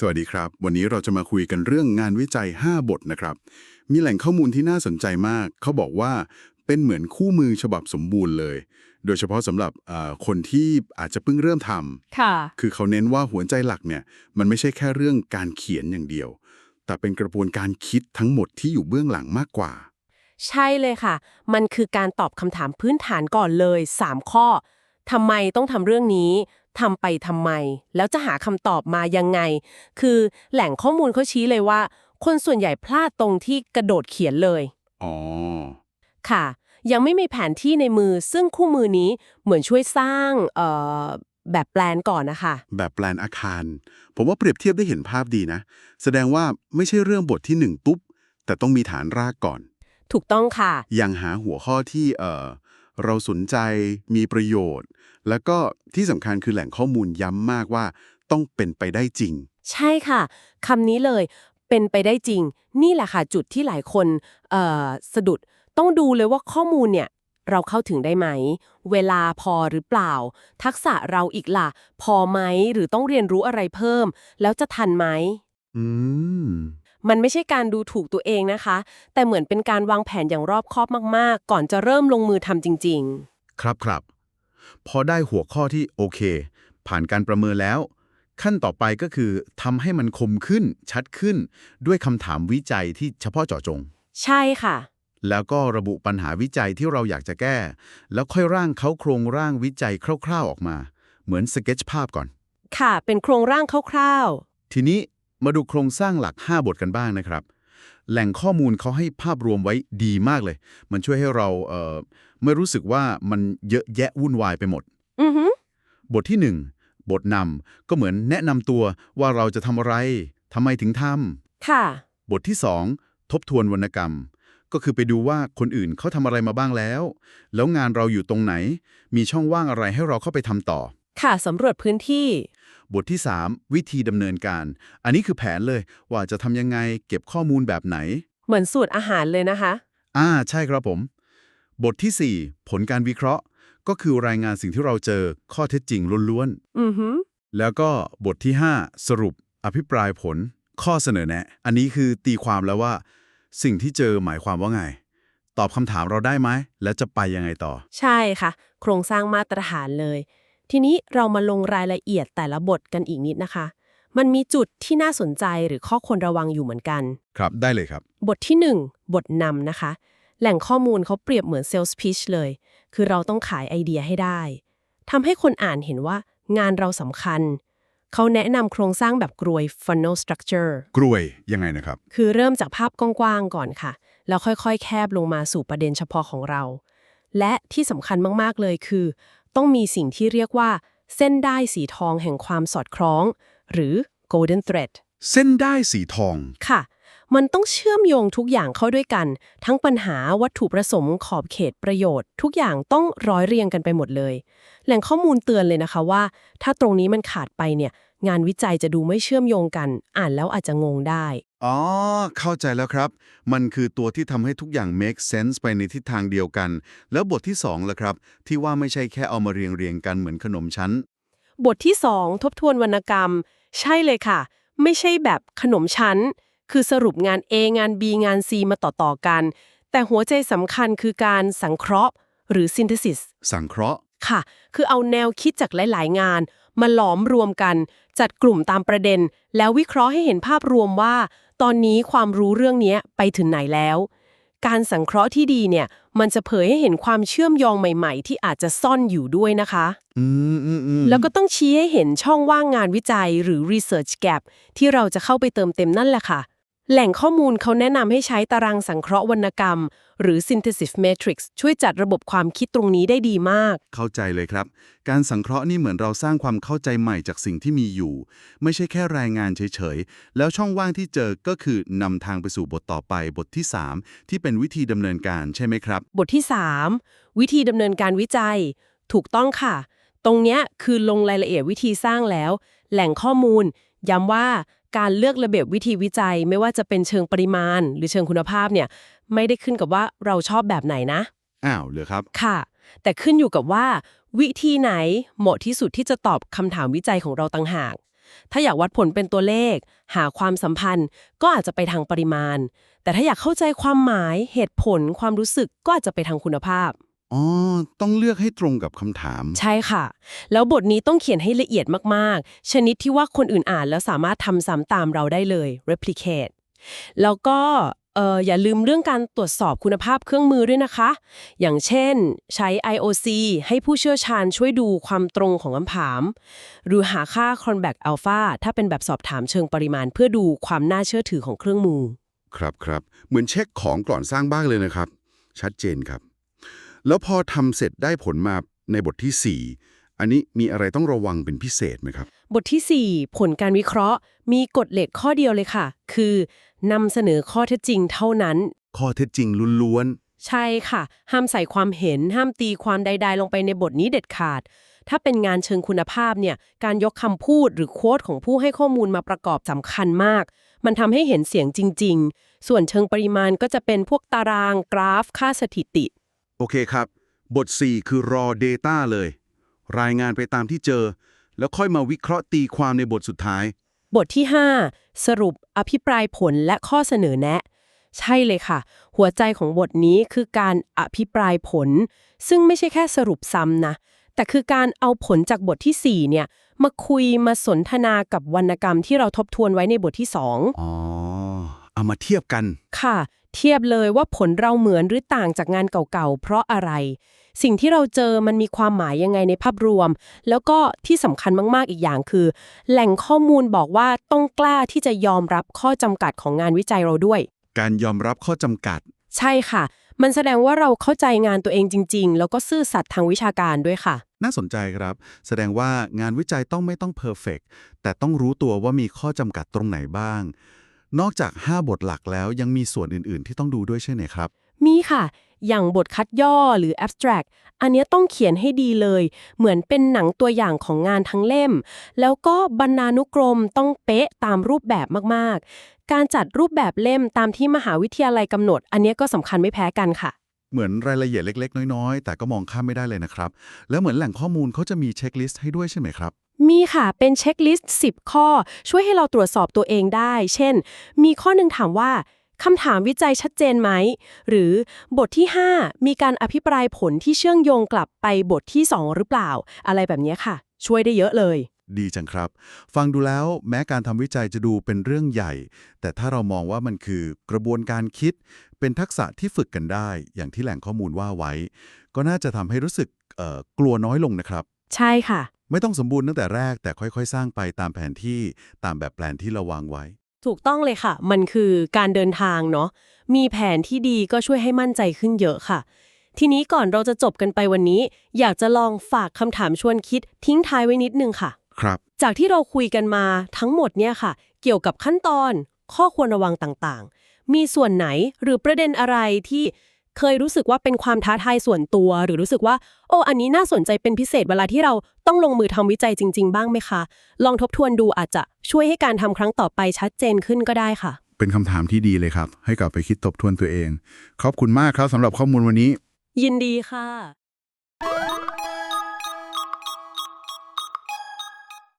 สวัสดีครับ วันนี้เราจะมาคุยกันเรื่องงานวิจัย 5 บทนะครับ มีแหล่งข้อมูลที่น่าสนใจมาก เขาบอกว่าเป็นเหมือนคู่มือฉบับสมบูรณ์เลย โดยเฉพาะสำหรับเอ่อคนที่อาจจะเพิ่งเริ่มทค่ะำคือเขาเน้นว่าหัวใจหลักเนี่ย มันไม่ใช่แค่เรื่องการเขียนอย่างเดียว แต่เป็นกระบวนการคิดทั้งหมดที่อยู่เบื้องหลังมากกว่า ใช่เลยค่ะ มันคือการตอบคำถามพื้นฐานก่อนเลย 3 ข้อทำไมต้องทำเรื่องนี้ ทำไปทำไม แล้วจะหาคำตอบมายังไง คือแหล่งข้อมูลเขาชี้เลยว่า คนส่วนใหญ่พลาดตรงที่กระโดดเขียนเลย อ๋อ ค่ะ ยังไม่มีแผนที่ในมือซึ่งคู่มือนี้เหมือนช่วยสร้างเอ่อแบบแปลนก่อนนะคะ แบบแปลนอาคาร ผมว่าเปรียบเทียบได้เห็นภาพดีนะ แสดงว่าไม่ใช่เรื่องบทที่หนึ่งปุ๊บ แต่ต้องมีฐานรากก่อน ถูกต้องค่ะ ยังหาหัวข้อที่เอ่อ เราสนใจมีประโยชน์ แล้วก็ที่สำคัญคือแหล่งข้อมูลย้ำมากว่า ต้องเป็นไปได้จริง ใช่ค่ะคำนี้เลยเป็นไปได้จริง นี่แหละค่ะจุดที่หลายคนเอ่อสะดุดต้องดูเลยว่าข้อมูลเนี่ยเราเข้าถึงได้ไหม เวลาพอหรือเปล่า ทักษะเราอีกล่ะ พอไหมหรือต้องเรียนรู้อะไรเพิ่ม แล้วจะทันไหม อืม มันไม่ใช่การดูถูกตัวเองนะคะ แต่เหมือนเป็นการวางแผนอย่างรอบคอบมากๆ ก่อนจะเริ่มลงมือทำจริงครับครับ พอได้หัวข้อที่โอเค ผ่านการประเมินแล้ว ขั้นต่อไปก็คือทำให้มันคมขึ้น ชัดขึ้น ด้วยคำถามวิจัยที่เฉพาะเจาะจงๆใช่ค่ะ แล้วก็ระบุปัญหาวิจัยที่เราอยากจะแก้ แล้วค่อยร่างเขาโครงร่างวิจัยคร่าว ๆออกมา เหมือนสเก็ตชภาพก่อน ค่ะ เป็นโครงร่างคร่าวทีนี้ มาดูโครงสร้างหลัก 5 บทกันบ้างนะครับ แหล่งข้อมูลเขาให้ภาพรวมไว้ดีมากเลย มันช่วยให้เราเอ่อไม่รู้สึกว่ามันเยอะแยะวุ่นวายไปหมดๆอือหือบทที่ 1 บทนำก็เหมือนแนะนำตัวว่าเราจะทำอะไรทำไมถึงทค่ะำบทที่ 2 ทบทวนวรรณกรรม ก็คือไปดูว่าคนอื่นเขาทำอะไรมาบ้างแล้ว แล้วงานเราอยู่ตรงไหน มีช่องว่างอะไรให้เราเข้าไปทำต่อ ค่ะสำรวจพื้นที่ บทที่ 3 วิธีดำเนินการ อันนี้คือแผนเลยว่าจะทำยังไงเก็บข้อมูลแบบไหน เหมือนสูตรอาหารเลยนะคะ อ่าใช่ครับผม บททีสี่4 ผลการวิเคราะห์ ก็คือรายงานสิ่งที่เราเจอข้อเท็จจริงล้วนอือหือๆแล้วก็บทที่ 5 สรุปอภิปรายผล ข้อเสนอแนะ อันนี้คือตีความแล้วว่า สิ่งที่เจอหมายความว่าไง ตอบคำถามเราได้ไหม แล้วจะไปยังไงต่อ ใช่ค่ะ โครงสร้างมาตรฐานเลย ทีนี้เรามาลงรายละเอียดแต่ละบทกันอีกนิดนะคะ มันมีจุดที่น่าสนใจหรือข้อควรระวังอยู่เหมือนกัน ครับได้เลยครับ บทที่ 1 บทนำนะคะ แหล่งข้อมูลเขาเปรียบเหมือนเซลส์พิชเลย คือเราต้องขายไอเดียให้ได้ทำให้คนอ่านเห็นว่างานเราสำคัญ เขาแนะนำโครงสร้างแบบกรวย funnel structure กล้วยยังไงนะครับ คือเริ่มจากภาพกว้างๆก่อนค่ะ แล้วค่อยๆ แคบลงมาสู่ประเด็นเฉพาะของเรา และที่สำคัญมากๆเลยคือ ต้องมีสิ่งที่เรียกว่า เส้นได้สีทองแห่งความสอดคล้อง หรือ golden thread เส้นได้สีทอง ค่ะ มันต้องเชื่อมโยงทุกอย่างเข้าด้วยกัน ทั้งปัญหาวัตถุประสงค์ขอบเขตประโยชน์ ทุกอย่างต้องร้อยเรียงกันไปหมดเลย แหล่งข้อมูลเตือนเลยนะคะว่า ถ้าตรงนี้มันขาดไปเนี่ย งานวิจัยจะดูไม่เชื่อมโยงกัน อ่านแล้วอาจจะงงได้ อ๋อ เข้าใจแล้วครับ มันคือตัวที่ทำให้ทุกอย่าง make sense ไปในทิศทางเดียวกัน แล้วบทที่2ล่ะครับ ที่ว่าไม่ใช่แค่เอามาเรียงเรียงๆกันเหมือนขนมชั้น บทที่ 2 ทบทวนวรรณกรรม ใช่เลยค่ะ ไม่ใช่แบบขนมชั้น คือสรุปงาน A งาน B งาน C มาต่อๆกัน แต่หัวใจสำคัญคือการสังเคราะห์ หรือ synthesis สังเคราะห์ ค่ะ คือเอาแนวคิดจากหลาย ๆ งาน มาหลอมรวมกัน จัดกลุ่มตามประเด็น แล้ววิเคราะห์ให้เห็นภาพรวมว่า ตอนนี้ความรู้เรื่องนี้ไปถึงไหนแล้ว การสังเคราะห์ที่ดีเนี่ย มันจะเผยให้เห็นความเชื่อมโยงใหม่ ๆ ที่อาจจะซ่อนอยู่ด้วยนะคะอืมอืมอืมแล้วก็ต้องชี้ให้เห็นช่องว่างงานวิจัยหรือ research gap ที่เราจะเข้าไปเติมเต็มนั่นแหละค่ะ แหล่งข้อมูลเขาแนะนำให้ใช้ตารางสังเคราะห์วรรณกรรม หรือ synthesis matrix ช่วยจัดระบบความคิดตรงนี้ได้ดีมาก เข้าใจเลยครับ การสังเคราะห์นี่เหมือนเราสร้างความเข้าใจใหม่จากสิ่งที่มีอยู่ ไม่ใช่แค่รายงานเฉยๆ แล้วช่องว่างที่เจอก็คือนำทางไปสู่บทต่อไปบทที่ 3 ที่เป็นวิธีดำเนินการใช่ไหมครับ บทที่ 3 วิธีดำเนินการวิจัย ถูกต้องค่ะ ตรงเนี้ยคือลงรายละเอียดวิธีสร้างแล้ว แหล่งข้อมูลย้ำว่า การเลือกระเบียบวิธีวิจัยไม่ว่าจะเป็นเชิงปริมาณ หรือเชิงคุณภาพเนี่ยไม่ได้ขึ้นกับว่าเราชอบแบบไหนนะอ้าวเหรอครับค่ะ แต่ขึ้นอยู่กับว่า วิธีไหนเหมาะที่สุดที่จะตอบคำถามวิจัยของเราต่างหาก ถ้าอยากวัดผลเป็นตัวเลข หาความสัมพันธ์ ก็อาจจะไปทางปริมาณ แต่ถ้าอยากเข้าใจความหมายเหตุผลความรู้สึกก็อาจจะไปทางคุณภาพ อ๋อ ต้องเลือกให้ตรงกับคำถาม ใช่ค่ะ แล้วบทนี้ต้องเขียนให้ละเอียดมากๆ ชนิดที่ว่าคนอื่นอ่านแล้วสามารถทำซ้ำตามเราได้เลย replicate แล้วก็เอ่ออย่าลืมเรื่องการตรวจสอบคุณภาพเครื่องมือด้วยนะคะ อย่างเช่น ใช้ IOC ให้ผู้เชี่ยวชาญช่วยดูความตรงของคำถาม หรือหาค่า cronback alpha ถ้าเป็นแบบสอบถามเชิงปริมาณ เพื่อดูความน่าเชื่อถือของเครื่องมือ ครับครับ เหมือนเช็คของก่อนสร้างบ้านเลยนะครับ ชัดเจนครับ แล้วพอทำเสร็จได้ผลมาในบทที่ 4 อันนี้มีอะไรต้องระวังเป็นพิเศษไหมครับ บทที่ 4 ผลการวิเคราะห์ มีกฎเหล็กข้อเดียวเลยค่ะ คือนำเสนอข้อเท็จจริงเท่านั้น ข้อเท็จจริงล้วนใช่ค่ะ ห้ามใส่ความเห็น ห้ามตีความใด ๆ ลงไปในบทนี้เด็ดขาด ถ้าเป็นงานเชิงคุณภาพเนี่ยการยกคำพูดหรือโค้ดของผู้ให้ข้อมูลมาประกอบสำคัญมาก มันทำให้เห็นเสียงจริง ๆ ส่วนเชิงปริมาณก็จะเป็นพวกตารางกราฟ ค่าสถิติๆ โอเคครับ บท 4 คือ raw data เลย รายงานไปตามที่เจอ แล้วค่อยมาวิเคราะห์ตีความในบทสุดท้าย บทที่ 5 สรุปอภิปรายผลและข้อเสนอแนะ ใช่เลยค่ะ หัวใจของบทนี้คือการอภิปรายผล ซึ่งไม่ใช่แค่สรุปซ้ำนะ แต่คือการเอาผลจากบททีสี่4 เนี่ยมาคุยมาสนทนากับวรรณกรรมที่เราทบทวนไว้ในบทที่ 2อ๋อเอามาเทียบกัน ค่ะ เทียบเลยว่าผลเราเหมือนหรือต่างจากงานเก่าๆ เพราะอะไร สิ่งที่เราเจอมันมีความหมายยังไงในภาพรวม แล้วก็ที่สำคัญมากๆอีกอย่างคือ แหล่งข้อมูลบอกว่าต้องกล้าที่จะยอมรับข้อจำกัดของงานวิจัยเราด้วย การยอมรับข้อจำกัด ใช่ค่ะ มันแสดงว่าเราเข้าใจงานตัวเองจริง ๆ แล้วก็ซื่อสัตย์ทางวิชาการด้วยค่ะ น่าสนใจครับ แสดงว่างานวิจัยต้องไม่ต้องเพอร์เฟกแต่ต้องรู้ตัวว่ามีข้อจำกัดตรงไหนบ้าง นอกจาก 5 บทหลักแล้วยังมีส่วนอื่น ๆ ที่ต้องดูด้วยใช่ไหมครับ มีค่ะ อย่างบทคัดย่อหรือ abstract อันเนี้ยต้องเขียนให้ดีเลย เหมือนเป็นหนังตัวอย่างของงานทั้งเล่ม แล้วก็บรรณานุกรมต้องเป๊ะตามรูปแบบมาก ๆ การจัดรูปแบบเล่มตามที่มหาวิทยาลัยกำหนด อันเนี้ยก็สำคัญไม่แพ้กันค่ะเหมือนรายละเอียดเล็ก ๆ น้อย ๆ แต่ก็มองข้ามไม่ได้เลยนะครับ แล้วเหมือนแหล่งข้อมูลเขาจะมีเช็คลิสต์ให้ด้วยใช่ไหมครับ มีค่ะ เป็นเช็คลิสต์ 10 ข้อ ช่วยให้เราตรวจสอบตัวเองได้ เช่น มีข้อหนึ่งถามว่าคำถามวิจัยชัดเจนไหม หรือบทที่ 5 มีการอภิปรายผลที่เชื่อมโยงกลับไปบทที่ 2 หรือเปล่า อะไรแบบนี้ค่ะ ช่วยได้เยอะเลย ดีจังครับ ฟังดูแล้วแม้การทำวิจัยจะดูเป็นเรื่องใหญ่ แต่ถ้าเรามองว่ามันคือกระบวนการคิด เป็นทักษะที่ฝึกกันได้ อย่างที่แหล่งข้อมูลว่าไว้ ก็น่าจะทำให้รู้สึกเอ่อกลัวน้อยลงนะครับ ใช่ค่ะ ไม่ต้องสมบูรณ์ตั้งแต่แรกแต่ค่อยๆ สร้างไปตามแผนที่ตามแบบแปลนที่เราวางไว้ ถูกต้องเลยค่ะ มันคือการเดินทางเนาะมีแผนที่ดีก็ช่วยให้มั่นใจขึ้นเยอะค่ะ ทีนี้ก่อนเราจะจบกันไปวันนี้ อยากจะลองฝากคำถามชวนคิดทิ้งท้ายไว้นิดนึงค่ะ ครับ จากที่เราคุยกันมาทั้งหมดเนี่ยค่ะ เกี่ยวกับขั้นตอน ข้อควรระวังต่างๆ มีส่วนไหนหรือประเด็นอะไรที่ เคยรู้สึกว่าเป็นความท้าทายส่วนตัว หรือรู้สึกว่า โอ้อันนี้น่าสนใจเป็นพิเศษเวลาที่เราต้องลงมือทำวิจัยจริง ๆ บ้างไหมคะ ลองทบทวนดูอาจจะช่วยให้การทำครั้งต่อไปชัดเจนขึ้นก็ได้ค่ะ เป็นคำถามที่ดีเลยครับ ให้กลับไปคิดทบทวนตัวเอง ขอบคุณมากครับสำหรับข้อมูลวันนี้ ยินดีค่ะ